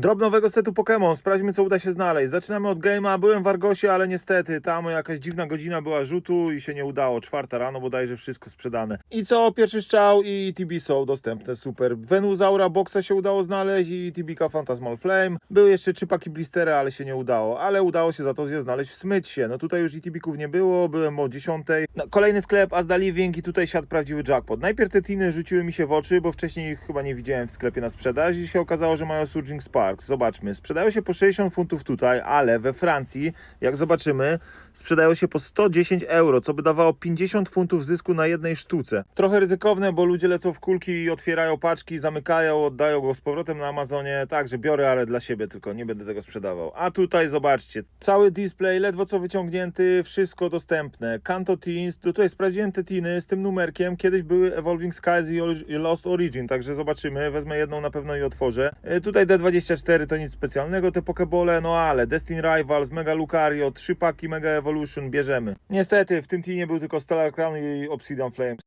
Drop nowego setu Pokémon, sprawdźmy co uda się znaleźć. Zaczynamy od game'a, byłem w Argosie, ale niestety tam jakaś dziwna godzina była rzutu i się nie udało. Czwarta rano bodajże wszystko sprzedane. I co? Pierwszy strzał i TB są dostępne, super. Venuzaura Boxa się udało znaleźć i TBK Phantasmal Flame. Były jeszcze trzy paki blistery, ale się nie udało. Ale udało się za to je znaleźć w Smycie. No tutaj już ETB-ków nie było, byłem o 10. No, kolejny sklep Asda Living i tutaj siadł prawdziwy jackpot. Najpierw te tiny rzuciły mi się w oczy, bo wcześniej ich chyba nie widziałem w sklepie na sprzedaż i się okazało, że mają Surging Zobaczmy, sprzedają się po 60 funtów tutaj, ale we Francji, jak zobaczymy, sprzedają się po 110 euro, co by dawało 50 funtów zysku na jednej sztuce. Trochę ryzykowne, bo ludzie lecą w kulki i otwierają paczki, zamykają, oddają go z powrotem na Amazonie, także biorę, ale dla siebie tylko, nie będę tego sprzedawał. A tutaj zobaczcie, cały display, ledwo co wyciągnięty, wszystko dostępne. Kanto Teens, tutaj sprawdziłem te teeny z tym numerkiem, kiedyś były Evolving Skies i Lost Origin, także zobaczymy, wezmę jedną na pewno i otworzę. E, tutaj D23 4 to nic specjalnego te pokebole, no ale Destin Rivals, Mega Lucario, 3 paki Mega Evolution bierzemy. Niestety w tym teamie był tylko Stellar Crown i Obsidian Flames.